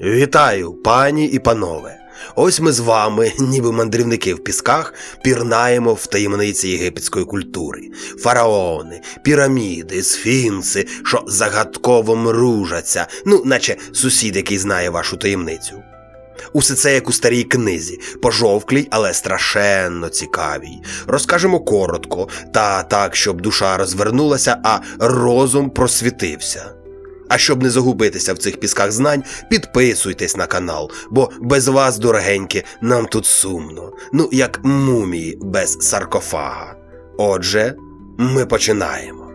Вітаю, пані і панове. Ось ми з вами, ніби мандрівники в пісках, пірнаємо в таємниці єгипетської культури. Фараони, піраміди, сфінкси, що загадково мружаться, ну, наче сусід, який знає вашу таємницю. Усе це як у старій книзі, пожовклій, але страшенно цікавій. Розкажемо коротко, та так, щоб душа розвернулася, а розум просвітився. А щоб не загубитися в цих пісках знань, підписуйтесь на канал, бо без вас, дорогенькі, нам тут сумно. Ну, як мумії без саркофага. Отже, ми починаємо.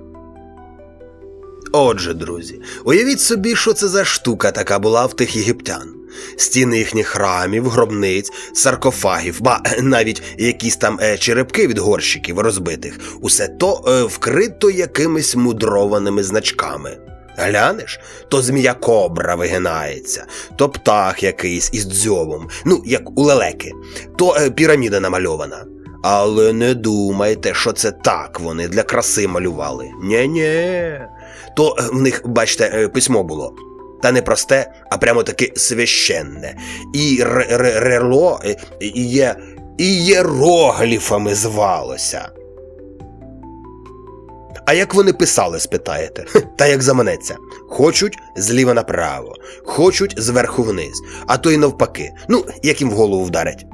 Отже, друзі, уявіть собі, що це за штука така була в тих єгиптян. Стіни їхніх храмів, гробниць, саркофагів, ба навіть якісь там е, черепки від горщиків розбитих, усе то е, вкрито якимись мудрованими значками. Глянеш, то змія кобра вигинається, то птах якийсь із дзьобом, ну, як у лелеки, то е, піраміда намальована. Але не думайте, що це так вони для краси малювали. Нє-нє. То е, в них, бачите, е, письмо було. Та не просте, а прямо таки священне. І р- р- рело е, є ієрогліфами звалося. А як вони писали, спитаєте? Та як заманеться. Хочуть зліва направо, хочуть зверху вниз, а то й навпаки. Ну, як їм в голову вдарять.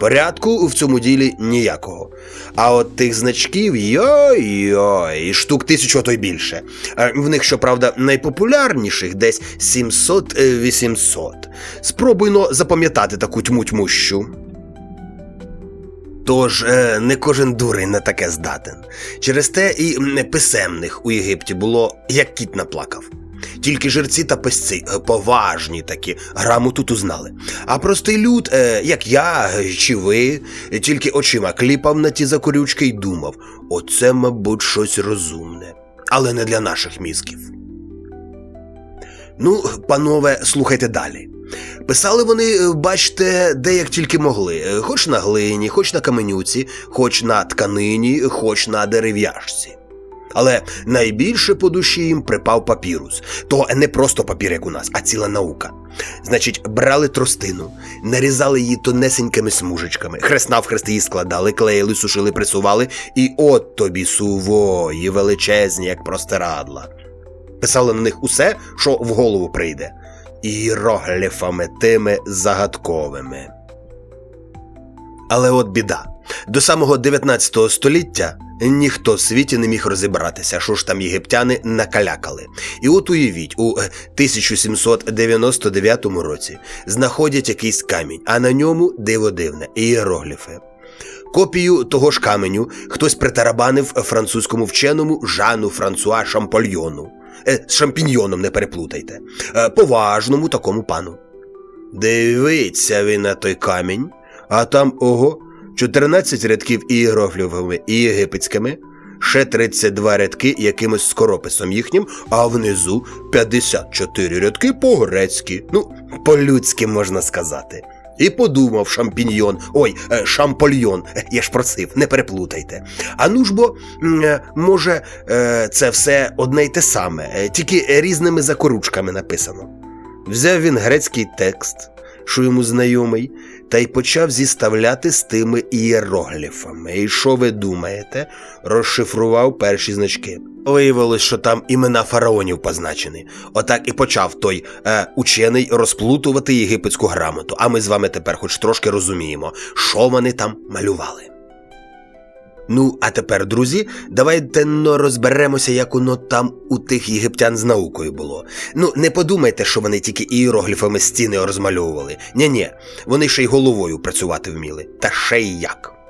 Порядку в цьому ділі ніякого. А от тих значків йой-йой, штук тисячу, а то й більше. Е, В них, щоправда, найпопулярніших десь 700-800. Спробуйно запам'ятати таку тьму-тьмущу. Тож е, не кожен дурень на таке здатен. Через те і писемних у Єгипті було, як кіт наплакав. Тільки жерці та песці, е, поважні такі, грамоту ту знали. А простий люд, е, як я чи ви, тільки очима кліпав на ті закорючки й думав: оце, мабуть, щось розумне, але не для наших мізків. Ну, панове, слухайте далі. Писали вони, е, бачте, де як тільки могли, Е, хоч на глині, хоч на каменюці, хоч на тканині, хоч на дерев'яшці. Але найбільше по душі їм припав папірус. То не просто папір, як у нас, а ціла наука. Значить, брали тростину, нарізали її тонесенькими смужечками, хресна в хрести її складали, клеїли, сушили, пресували, і от тобі сувої, величезні, як простирадла. Писали на них усе, що в голову прийде іерогліфами тими загадковими. Але от біда. До самого 19 століття ніхто в світі не міг розібратися, що ж там єгиптяни накалякали. І от уявіть, у е, 1799 році знаходять якийсь камінь, а на ньому диво дивне ієрогліфи. Копію того ж каменю хтось притарабанив французькому вченому Жану Франсуа Шампольйону. Е, з шампіньйоном не переплутайте. Е, поважному такому пану. Дивиться він на той камінь, а там ого, 14 рядків ієрогліфами і єгипетськими, ще 32 рядки якимось скорописом їхнім, а внизу 54 рядки по-грецьки. Ну, по-людськи можна сказати. І подумав шампіньйон, ой, е, шампольйон, я ж просив, не переплутайте. А ну ж бо, е, може, е, це все одне й те саме, тільки різними закоручками написано. Взяв він грецький текст, що йому знайомий, та й почав зіставляти з тими ієрогліфами. І що ви думаєте? Розшифрував перші значки. Виявилось, що там імена фараонів позначені. Отак і почав той е, учений розплутувати єгипетську грамоту. А ми з вами тепер хоч трошки розуміємо, що вони там малювали. Ну, а тепер, друзі, давайте но розберемося, як воно там у тих єгиптян з наукою було. Ну, не подумайте, що вони тільки іерогліфами стіни розмальовували. Ні-ні, вони ще й головою працювати вміли. Та ще й як.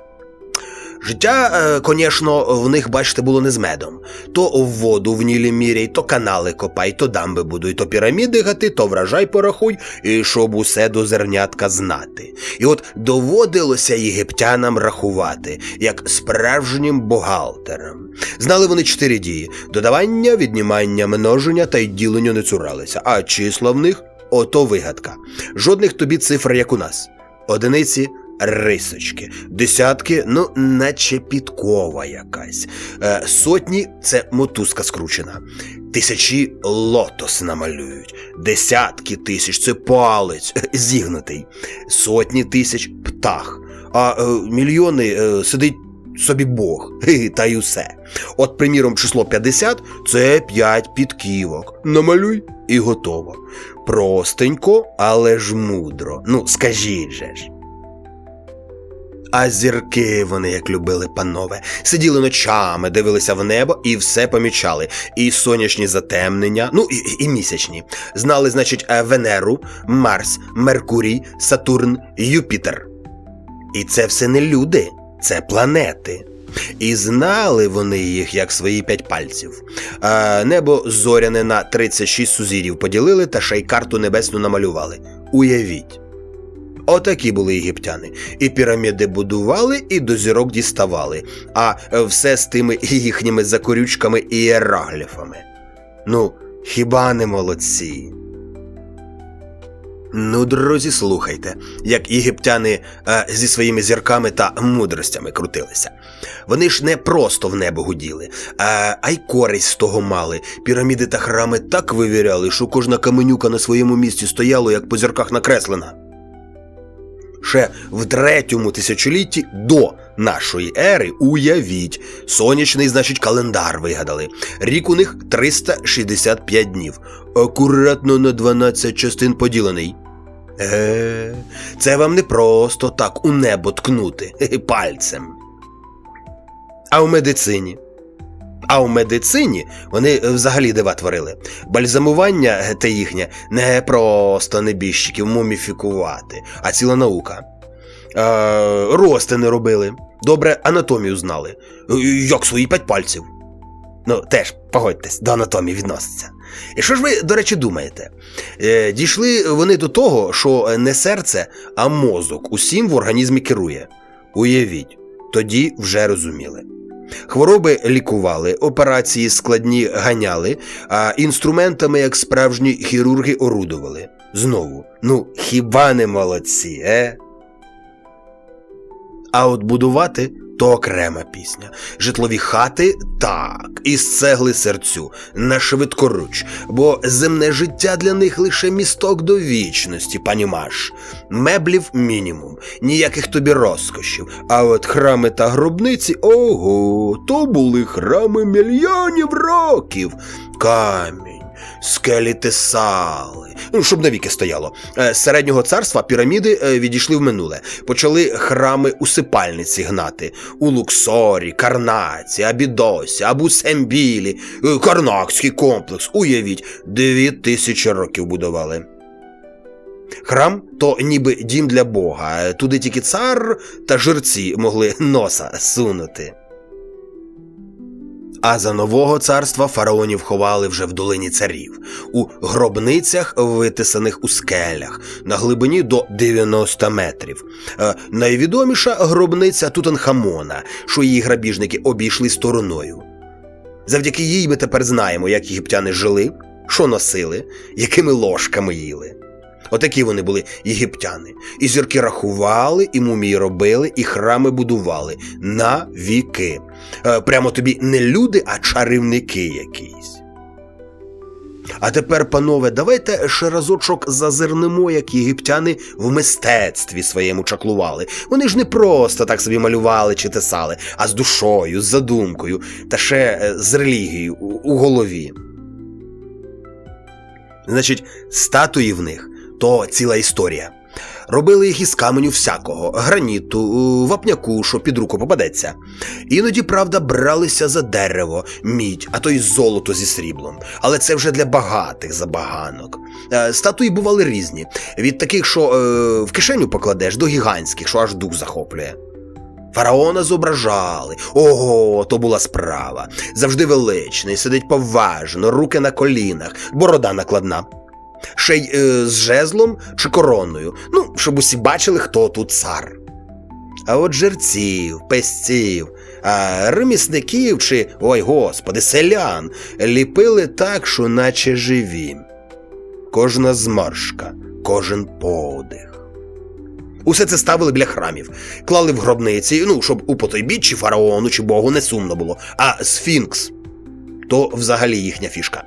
Життя, е, конечно, в них, бачите, було не з медом. То в воду в нілі міряй, то канали копай, то дамби будуй, то піраміди гати, то врожай порахуй, і щоб усе до зернятка знати. І от доводилося єгиптянам рахувати, як справжнім бухгалтерам. Знали вони чотири дії: додавання, віднімання, множення та й ділення не цуралися, а числа в них ото вигадка. Жодних тобі цифр, як у нас. Одиниці, рисочки, десятки, ну, наче підкова якась. Е, сотні це мотузка скручена. Тисячі лотос намалюють, десятки тисяч це палець зігнутий, сотні тисяч птах, а е, мільйони е, сидить собі Бог, та й усе. От, приміром, число 50 це 5 підківок. Намалюй і готово. Простенько, але ж мудро. Ну, скажіть же ж. А зірки вони як любили, панове, сиділи ночами, дивилися в небо і все помічали. І сонячні затемнення, ну і, і місячні. Знали, значить, е, Венеру, Марс, Меркурій, Сатурн, Юпітер. І це все не люди, це планети. І знали вони їх як свої п'ять пальців. А небо зоряне на 36 сузір'їв поділили та ще й карту небесну намалювали. Уявіть. Отакі були єгиптяни. І піраміди будували, і до зірок діставали, а е, все з тими їхніми закорючками і іерогліфами. Ну, хіба не молодці? Ну, друзі, слухайте, як єгиптяни е, зі своїми зірками та мудростями крутилися. Вони ж не просто в небо гуділи, а, а й користь з того мали. Піраміди та храми так вивіряли, що кожна каменюка на своєму місці стояла, як по зірках накреслена. Ще в третьому тисячолітті до нашої ери, уявіть, сонячний, значить, календар вигадали. Рік у них 365 днів, акуратно на 12 частин поділений. Е, це вам не просто так у небо ткнути пальцем. А в медицині. А в медицині вони взагалі дива творили. Бальзамування е, те їхнє не просто небіжчиків муміфікувати, а ціла наука. Е, рости не робили. Добре анатомію знали. Е, Як свої п'ять пальців. Ну, теж, погодьтесь, до анатомії відноситься. І що ж ви, до речі, думаєте? Е, дійшли вони до того, що не серце, а мозок усім в організмі керує. Уявіть, тоді вже розуміли. Хвороби лікували, операції складні ганяли, а інструментами, як справжні хірурги, орудували. Знову, ну хіба не молодці, е? А от будувати то окрема пісня. Житлові хати так, із цегли серцю, на швидкоруч, бо земне життя для них лише місток до вічності, панімаш. Меблів мінімум, ніяких тобі розкошів. А от храми та гробниці ого, то були храми мільйонів років. Камінь. Скелі тесали, ну, щоб навіки стояло. Е, З середнього царства піраміди е, відійшли в минуле. Почали храми усипальниці гнати у Луксорі, Карнаці, Абідосі, Абу-Сембілі, е, Карнакський комплекс. Уявіть, дві тисячі років будували. Храм то ніби дім для Бога, туди тільки цар та жерці могли носа сунути. А за нового царства фараонів ховали вже в долині царів, у гробницях, витисаних у скелях, на глибині до 90 метрів. Е, найвідоміша гробниця Тутанхамона, що її грабіжники обійшли стороною. Завдяки їй ми тепер знаємо, як єгиптяни жили, що носили, якими ложками їли. Отакі вони були єгиптяни. І зірки рахували, і мумії робили, і храми будували на віки. Е, Прямо тобі не люди, а чарівники якісь. А тепер, панове, давайте ще разочок зазирнемо, як єгиптяни в мистецтві своєму чаклували. Вони ж не просто так собі малювали чи тесали, а з душою, з задумкою, та ще е, з релігією у у голові. Значить, статуї в них то ціла історія. Робили їх із каменю всякого, граніту, вапняку, що під руку попадеться. Іноді, правда, бралися за дерево, мідь, а то й золото зі сріблом. Але це вже для багатих забаганок. Е, Статуї бували різні: від таких, що е, в кишеню покладеш, до гігантських, що аж дух захоплює. Фараона зображали. Ого, то була справа. Завжди величний, сидить поважно, руки на колінах, борода накладна. Ще й е, з жезлом чи короною. Ну, щоб усі бачили, хто тут цар. А от жерців, песців, а ремісників чи, ой господи, селян ліпили так, що наче живі. Кожна зморшка, кожен подих. Усе це ставили біля храмів, клали в гробниці, ну, щоб у потойбіт чи фараону, чи богу не сумно було. А сфінкс то взагалі їхня фішка.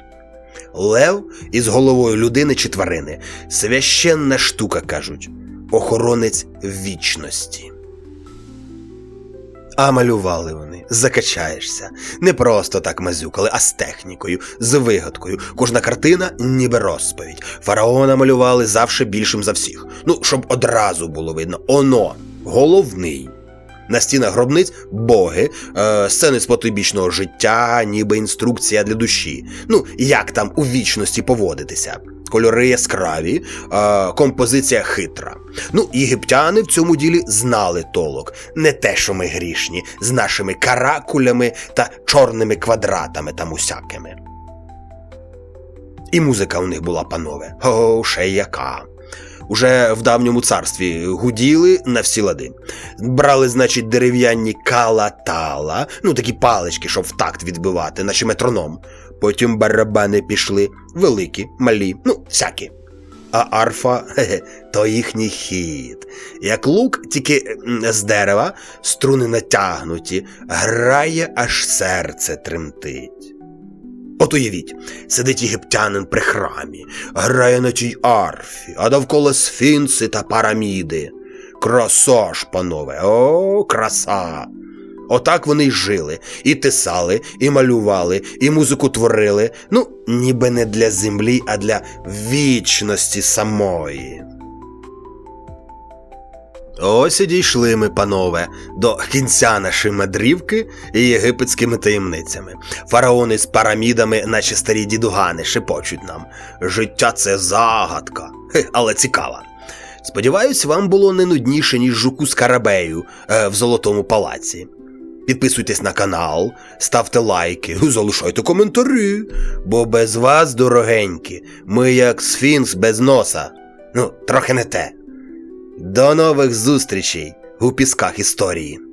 Лев із головою людини чи тварини. Священна штука, кажуть, охоронець вічності. А малювали вони, закачаєшся. Не просто так мазюкали, а з технікою, з вигадкою. Кожна картина ніби розповідь. Фараона малювали завше більшим за всіх. Ну, щоб одразу було видно, оно головний. На стінах гробниць боги, е, сцени з потойбічного життя, ніби інструкція для душі. Ну, як там у вічності поводитися. Кольори яскраві, е, композиція хитра. Ну, єгиптяни в цьому ділі знали толок, не те, що ми грішні, з нашими каракулями та чорними квадратами там усякими. І музика у них була, панове. О, ще яка. Уже в давньому царстві гуділи на всі лади. Брали, значить, дерев'яні калатала, ну такі палички, щоб в такт відбивати, наче метроном. Потім барабани пішли, великі, малі, ну, всякі. А арфа хе-хе, то їхній хід. Як лук, тільки з дерева, струни натягнуті, грає, аж серце тремтить. От уявіть, сидить єгиптянин при храмі, грає на тій арфі, а довкола сфінкси та піраміди. Краса ж, панове, о, краса! Отак вони й жили, і тисали, і малювали, і музику творили, ну, ніби не для землі, а для вічності самої. Ось і дійшли ми, панове, до кінця нашої мандрівки і єгипетськими таємницями. Фараони з пірамідами, наче старі дідугани, шепочуть нам. Життя це загадка, але цікава. Сподіваюсь, вам було не нудніше, ніж жуку з карабею е, в золотому палаці. Підписуйтесь на канал, ставте лайки, залишайте коментарі, бо без вас, дорогенькі, ми як сфінкс без носа. Ну, трохи не те. До нових зустрічей у пісках історії.